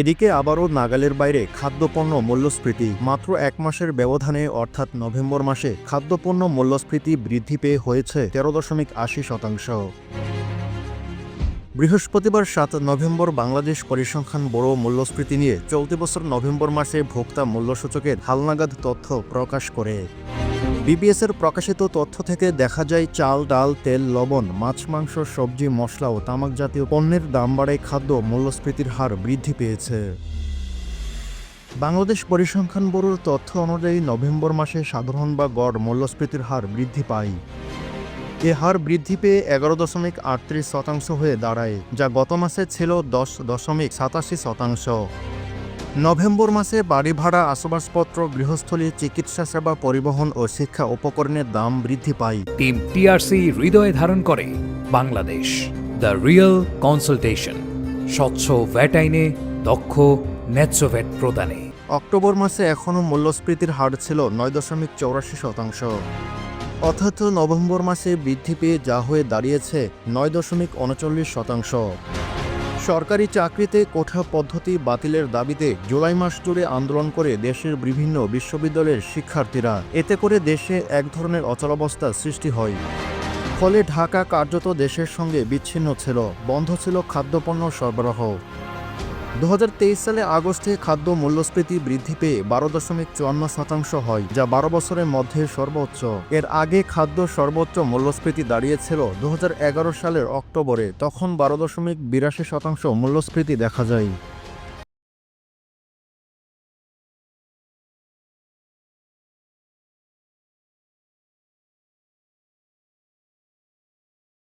এদিকে আবারও নাগালের বাইরে খাদ্যপণ্য মূল্যস্ফীতি। মাত্র এক মাসের ব্যবধানে, অর্থাৎ নভেম্বর মাসে, খাদ্যপণ্য মূল্যস্ফীতি বৃদ্ধি পেয়ে হয়েছে তেরো দশমিক আশি শতাংশ। বৃহস্পতিবার সাত নভেম্বর বাংলাদেশ পরিসংখ্যান বড় মূল্যস্ফীতি নিয়ে চলতি বছর নভেম্বর মাসে ভোক্তা মূল্যসূচকের হালনাগাদ তথ্য প্রকাশ করে। বিবিএসের প্রকাশিত তথ্য থেকে দেখা যায়, চাল, ডাল, তেল, লবণ, মাছ, মাংস, সবজি, মশলা ও তামাক জাতীয় পণ্যের দাম বাড়ায় খাদ্য মূল্যস্ফীতির হার বৃদ্ধি পেয়েছে। বাংলাদেশ পরিসংখ্যান ব্যুরোর তথ্য অনুযায়ী নভেম্বর মাসে সাধারণ বা গড় মূল্যস্ফীতির হার বৃদ্ধি পায়। এ হার বৃদ্ধি পেয়ে এগারো দশমিক আটত্রিশ শতাংশ হয়ে দাঁড়ায়, যা গত মাসে ছিল দশ দশমিক সাতাশি শতাংশ। নভেম্বর মাসে বাড়ি ভাড়া আসবাবপত্র গৃহস্থলী চিকিৎসা সেবা পরিবহন ও শিক্ষা উপকরণের দাম বৃদ্ধি পায়। টিম টিআরসি হৃদয়ে ধারণ করে বাংলাদেশ। দ্য রিয়েল কনসালটেশন স্বচ্ছ ভ্যাট আইনে দক্ষ ন্যায্য ভ্যাট প্রদানে। অক্টোবর মাসে এখনও মূল্যস্ফীতির হার ছিল নয় দশমিক চৌরাশি শতাংশ। অথচ নভেম্বর মাসে বৃদ্ধি পেয়ে যা হয়ে দাঁড়িয়েছে নয় দশমিক উনচল্লিশ শতাংশ। সরকারি চাকরিতে কোঠা পদ্ধতি বাতিলের দাবিতে জুলাই মাস জুড়ে আন্দোলন করে দেশের বিভিন্ন বিশ্ববিদ্যালয়ের শিক্ষার্থীরা। এতে করে দেশে এক ধরনের অচলাবস্থা সৃষ্টি হয়। ফলে ঢাকা কার্যত দেশের সঙ্গে বিচ্ছিন্ন ছিল। বন্ধ ছিল খাদ্যপণ্য সরবরাহ। দু হাজার তেইশ সালে আগস্টে খাদ্য মূল্যস্ফীতি বৃদ্ধি পেয়ে বারো দশমিক চুয়ান্ন শতাংশ হয়, যা বারো বছরের মধ্যে সর্বোচ্চ। এর আগে খাদ্য সর্বোচ্চ মূল্যস্ফীতি দাঁড়িয়েছিল দু হাজার এগারো সালের অক্টোবরে, তখন বারো দশমিক বিরাশি শতাংশ মূল্যস্ফীতি দেখা যায়।